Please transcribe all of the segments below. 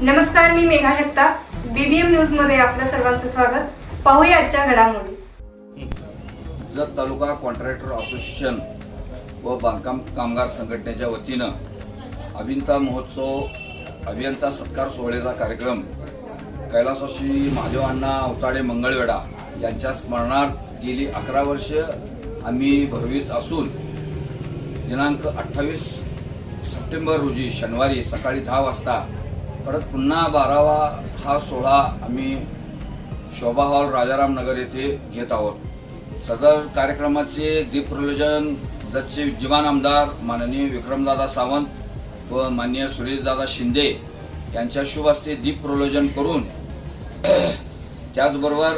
नमस्कार मी मेघा जगताप. बीबीएम न्यूजमध्ये आपलं सर्वांचं स्वागत. पाहूया आजच्या घडामोडी. जत तालुका कॉन्ट्रॅक्टर असोसिएशन व बांधकाम कामगार संघटनेच्या वतीनं अभियंता महोत्सव अभियंता सत्कार सोहळ्याचा कार्यक्रम कैलासवासी महादेव अण्णा अवताडे मंगळवेढा यांच्या स्मरणार्थ गेली अकरा वर्ष आम्ही भरवीत असून दिनांक अठ्ठावीस सप्टेंबर रोजी शनिवारी सकाळी दहा वाजता परत पुन्हा बारावा हा सोहळा आम्ही शोभा हॉल राजाराम नगर येथे घेत आहोत. सदर कार्यक्रमाचे दीपप्रयोजन जतचे विद्यमान आमदार माननीय विक्रमदादा सावंत व माननीय सुरेशदादा शिंदे यांच्या शुभ हस्ते दीपप्रलोजन करून त्याचबरोबर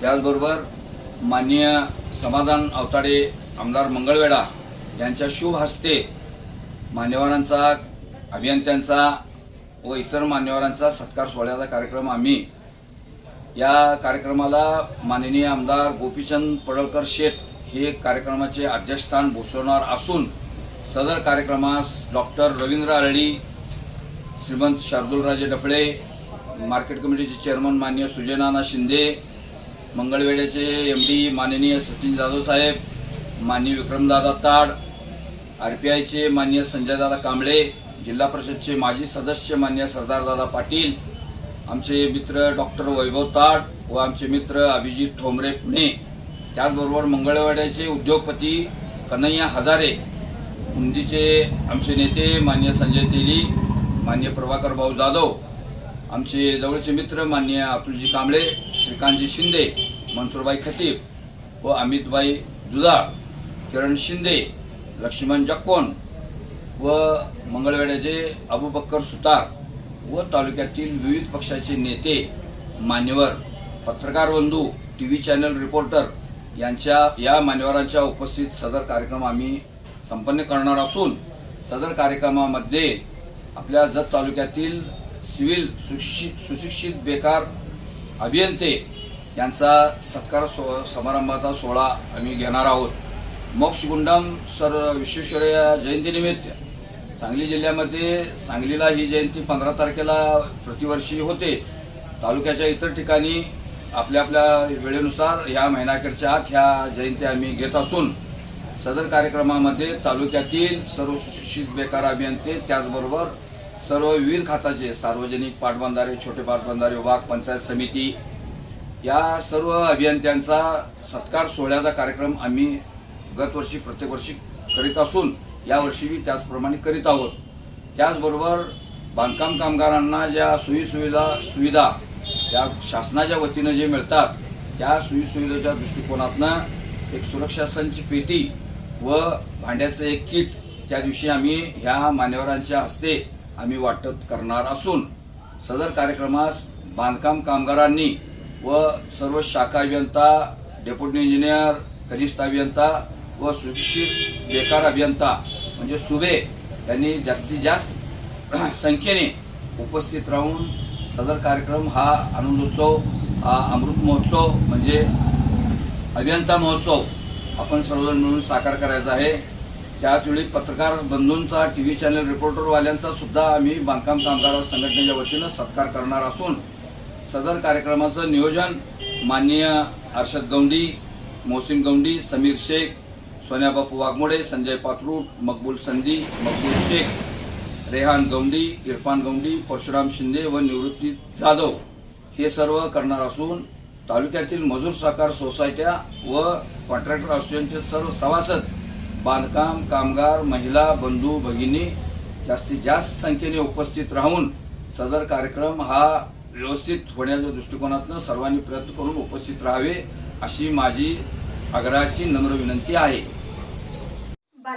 त्याचबरोबर माननीय समाधान अवताडे आमदार मंगळवेढा यांच्या शुभ हस्ते मान्यवरांचा अभियंत्यांचा व इतर मान्यवरांचा सत्कार सोहळ्याचा कार्यक्रम आम्ही या कार्यक्रमाला माननीय आमदार गोपीचंद पडळकर शेठ हे कार्यक्रमाचे अध्यक्षस्थान भूषवणार असून सदर कार्यक्रमास डॉक्टर रवींद्र आरडी श्रीमंत शार्दूलराजे डफळे मार्केट कमिटीचे चेअरमन माननीय सुजयनाना शिंदे मंगळवेड्याचे एम डी माननीय सचिन जाधव साहेब माननीय विक्रमदादा ताड आर पी आयचे माननीय संजयदादा कांबळे जिल्हा परिषदचे माजी सदस्य मान्य सरदारदादा पाटील आमचे मित्र डॉक्टर वैभव ताट व आमचे मित्र अभिजित ठोंबरे पुणे. त्याचबरोबर मंगळवाड्याचे उद्योगपती कन्हैया हजारे हिंदीचे आमचे नेते मान्य संजय तेली मान्य प्रभाकर भाऊ जाधव आमचे जवळचे मित्र मान्य अतुलजी कांबळे श्रीकांतजी शिंदे मनसूरबाई खतीब व अमितबाई दुधाळ किरण शिंदे लक्ष्मण जक्कोन व मंगळवेड्याचे अबुबक्कर सुतार व तालुक्यातील विविध पक्षाचे नेते मान्यवर पत्रकार बंधू टी व्ही चॅनल रिपोर्टर यांच्या या मान्यवरांच्या उपस्थित सदर कार्यक्रम आम्ही संपन्न करणार असून सदर कार्यक्रमामध्ये आपल्या जत तालुक्यातील सिव्हिल सुशिक्षित सुशिक्षित बेकार अभियंते यांचा सत्कार सो समारंभाचा सोहळा आम्ही घेणार आहोत. मोक्षगुंडम सर विश्वेश्वरय्या जयंतीनिमित्त सांगली जिल्ह्यामध्ये सांगलीला ही जयंती पंधरा तारखेला प्रतिवर्षी होते. तालुक्याच्या इतर ठिकाणी आपल्या आपल्या वेळेनुसार ह्या महिनाखेरच्या आत ह्या जयंती आम्ही घेत असून सदर कार्यक्रमामध्ये तालुक्यातील सर्व सुशिक्षित बेकार अभियंते त्याचबरोबर सर्व विविध खाताचे सार्वजनिक पाटबंधारे छोटे पाटबंधारे वाघ पंचायत समिती या सर्व अभियंत्यांचा सत्कार सोहळ्याचा कार्यक्रम आम्ही गतवर्षी प्रत्येक वर्षी करीत असून यावर्षीही त्याचप्रमाणे करीत आहोत. त्याचबरोबर बांधकाम कामगारांना ज्या सोयीसुविधा सुविधा त्या शासनाच्या वतीनं जे मिळतात त्या सोयीसुविधेच्या दृष्टिकोनातनं एक सुरक्षा संच पेटी व भांड्याचं एक किट त्या दिवशी आम्ही ह्या मान्यवरांच्या हस्ते आम्ही वाटप करणार असून सदर कार्यक्रमास बांधकाम कामगारांनी व सर्व शाखा अभियंता डेप्युटी इंजिनियर कनिष्ठ अभियंता व सुशिक्षित बेकार अभियंता म्हणजे सुबे यांनी जास्तीत जास्त संख्येने उपस्थित राहून सदर कार्यक्रम हा आनंदोत्सव हा अमृत महोत्सव म्हणजे अभियंता महोत्सव आपण सर्वजण मिळून साकार करायचा आहे. त्याचवेळी पत्रकार बंधूंचा टी व्ही चॅनल रिपोर्टरवाल्यांचा सुद्धा आम्ही बांधकाम कामगार संघटनेच्या वतीनं सत्कार करणार असून सदर कार्यक्रमाचं नियोजन माननीय हर्षद गौंडी मोहसिन गौंडी समीर शेख सोन्याबापू वाघमोडे संजय पाथरूट मकबूल संधी मकबूल शेख रेहान गौंडी इरफान गौंडी परशुराम शिंदे व निवृत्ती जाधव हे सर्व करणार असून तालुक्यातील मजूर सहकार सोसायट्या व कॉन्ट्रॅक्टर असोसिएशनचे सर्व सभासद बांधकाम कामगार महिला बंधू भगिनी जास्तीत जास्त संख्येने उपस्थित राहून सदर कार्यक्रम हा व्यवस्थित होण्याच्या दृष्टिकोनातनं सर्वांनी प्रयत्न करून उपस्थित राहावे अशी माझी आग्रहाची नम्र विनंती आहे.